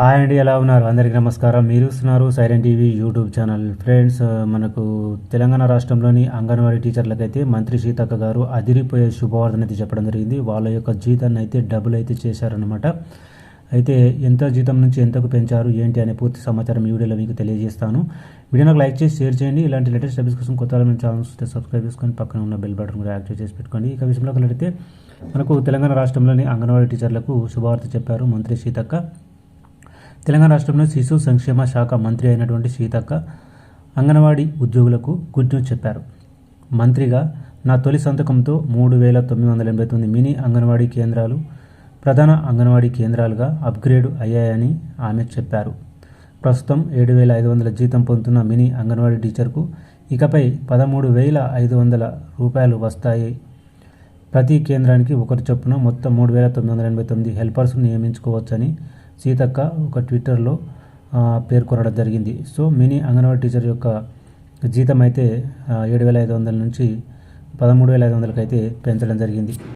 Hi అండి ఎలా ఉన్నారు? అందరికీ నమస్కారం. మీరు ఇస్తున్నారు siren TV YouTube channel. Friends మనకు తెలంగాణ రాష్ట్రంలోని అంగన్వాడీ టీచర్లకైతే మంత్రి సీతక్క గారు అదిరిపోయే శుభవార్తను అయితే చెప్పడం జరిగింది. వాళ్ళ యొక్క జీతాన్ని అయితే డబుల్ అయితే చేశారనమాట అయితే ఎంత జీతం నుంచి ఎంతకు పెంచారు ఏంటి అనే పూర్తి సమాచారం ఈ వీడియోలో మీకు తెలియజేస్తాను. వీడియోకి లైక్ చేసి షేర్ చేయండి. ఇలాంటి లేటెస్ట్ అప్డేట్స్ కోసం కొత్త వాళ్ళ వస్తే సబ్స్క్రైబ్ చేసుకొని పక్కన ఉన్న బెల్ బటన్ కూడా యాక్టివ్ చేసి పెట్టుకోండి. ఇక విషయంలోకి వెళ్తే మనకు తెలంగాణ రాష్ట్రంలోని అంగన్వాడీ టీచర్లకు శుభవార్త చెప్పారు మంత్రి సీతక్క. తెలంగాణ రాష్ట్రంలో శిశు సంక్షేమ శాఖ మంత్రి అయినటువంటి సీతక్క అంగన్వాడీ ఉద్యోగులకు గుడ్ న్యూస్ చెప్పారు. మంత్రిగా నా తొలి సంతకంతో మూడు వేల తొమ్మిది వందల ఎనభై తొమ్మిది మినీ అంగన్వాడీ కేంద్రాలు ప్రధాన అంగన్వాడీ కేంద్రాలుగా అప్గ్రేడ్ అయ్యాయని ఆమె చెప్పారు. ప్రస్తుతం ఏడు వేల ఐదు వందల జీతం పొందుతున్న మినీ అంగన్వాడీ టీచర్కు ఇకపై పదమూడు వేల ఐదు వందల రూపాయలు వస్తాయి. ప్రతి కేంద్రానికి ఒకరి చొప్పున మొత్తం మూడు వేల తొమ్మిది వందల ఎనభై తొమ్మిది హెల్పర్స్ను నియమించుకోవచ్చని సీతక్క ఒక ట్విట్టర్లో పేర్కొనడం జరిగింది. సో మినీ అంగన్వాడీ టీచర్ యొక్క జీతం అయితే ఏడు వేల ఐదు వందల నుంచి పదమూడు వేల ఐదు వందలకి అయితే పెంచడం జరిగింది.